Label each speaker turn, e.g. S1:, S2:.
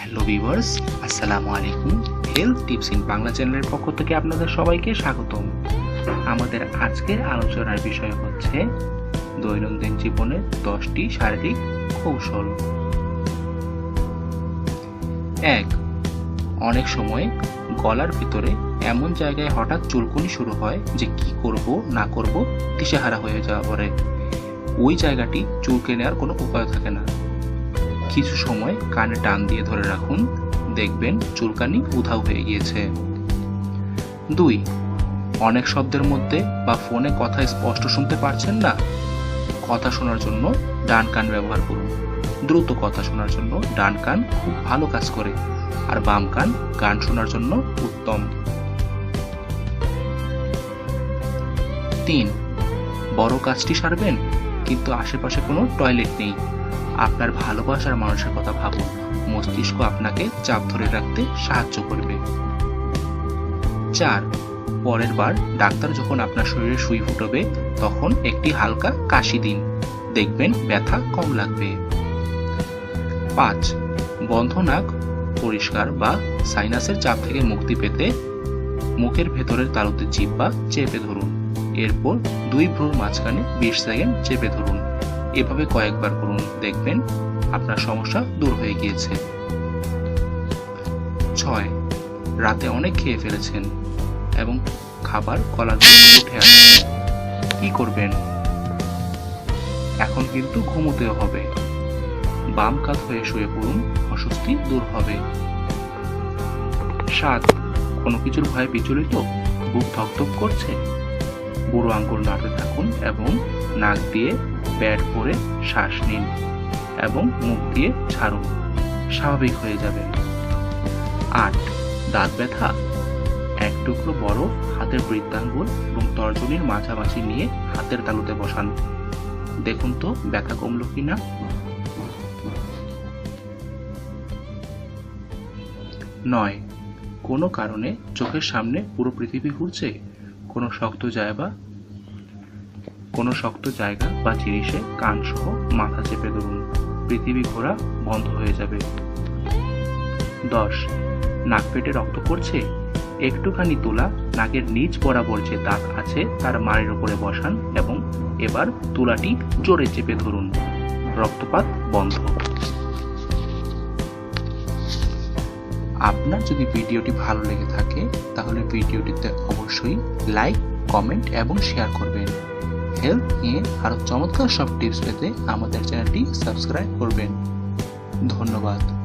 S1: Hello viewers আসসালামু আলাইকুম। Health tips in Bangla চ্যানেলের পক্ষ থেকে আপনাদের সবাইকে স্বাগতম। আমাদের আজকের আলোচনার বিষয় হচ্ছে দৈনন্দিন জীবনের দশটি শারীরিক কৌশল। এক, অনেক সময় গলার ভিতরে এমন জায়গায় হঠাৎ চুলকুনি শুরু হয় যে কি করব, না করব, দিশেহারা হয়ে যাওয়া পরে ওই জায়গাটি চুলকে নেওয়ার কোনো উপায় থাকে না। কিছু সময় কানে টান দিয়ে ধরে রাখুন। দেখবেন চুলকানি উধাও হয়ে গিয়েছে। দুই, অনেক শব্দের মধ্যে বা ফোনে কথা স্পষ্ট শুনতে পারছেন না? কথা শোনার জন্য ডান কান ব্যবহার করুন। দ্রুত কথা শোনার জন্য ডান কান খুব ভালো কাজ করে, আর বাম কান গান শোনার জন্য উত্তম। তিন, বড় কাজটি সারবেন? কিন্তু আশেপাশে কোনো টয়লেট নেই। আপনার ভালোবাসার মানুষের কথা ভাবুন। মস্তিষ্ক আপনাকে চাপ ধরে রাখতে সাহায্য করবে। চার, পরের বার ডাক্তার যখন আপনার শরীরে সুই ফুটবে, তখন একটি হালকা কাশি দিন। দেখবেন ব্যথা কম লাগবে। পাঁচ বন্ধ নাক পরিষ্কার বা সাইনাসের চাপ থেকে মুক্তি পেতে মুখের ভেতরের তালুতে জিব্বা চেপে ধরুন। এরপর দুই ভ্রুর মাঝখানে বিশ সেকেন্ড চেপে ধরুন। এভাবে কয়েকবার করুন, দেখবেন আপনার সমস্যা দূর হয়ে গিয়েছে। ছয়, রাতে অনেক খেয়ে ফেলেছেন এবং খাবার মধ্যে উঠে আসছে। কি করবেন? এখন কিন্তু ঘুমোতেও হবে। বাম কাত হয়ে শুয়ে পড়ুন, অস্বস্তি দূর হবে। সাত, কোনো কিছুর ভয়ে বিচলিত? বুক ধকধক করছে? বুড়ো আঙ্গুল নাড়তে থাকুন এবং নাক দিয়ে ব্যাট পরে শ্বাস নিন এবং মুখ দিয়ে ছাড়ুন। স্বাভাবিক হয়ে যাবে। আট, দাঁত ব্যথা। এক টুকরো বড় হাতের বৃত্তাঙ্গুল এবং তর্জনীর মাঝামাঝি নিয়ে হাতের তালুতে বসান। দেখুন তো ব্যথা কমলো কিনা। নয়, কোনো কারণে চোখের সামনে পুরো পৃথিবী ঘুরছে? কোনো শক্ত জায়গা, কোনো শক্ত জায়গা বা জিনিসে কান সহ মাথা চেপে ধরুন। পৃথিবী ঘোরা বন্ধ হয়ে যাবে। দশ, নাক পেটে রক্ত পড়ছে? একটুখানি তোলা নাকের নিচ বরাবর যে দাঁত আছে তার মাড়ির উপরে বসান এবং এবার তুলাটি জোরে চেপে ধরুন। রক্তপাত বন্ধ। আপনার যদি ভিডিওটি ভালো লেগে থাকে, তাহলে ভিডিওটিতে অবশ্যই লাইক, কমেন্ট এবং শেয়ার করবেন। হেলথ নিয়ে আরও চমৎকার সব টিপস পেতে আমাদের চ্যানেলটি সাবস্ক্রাইব করবেন। ধন্যবাদ।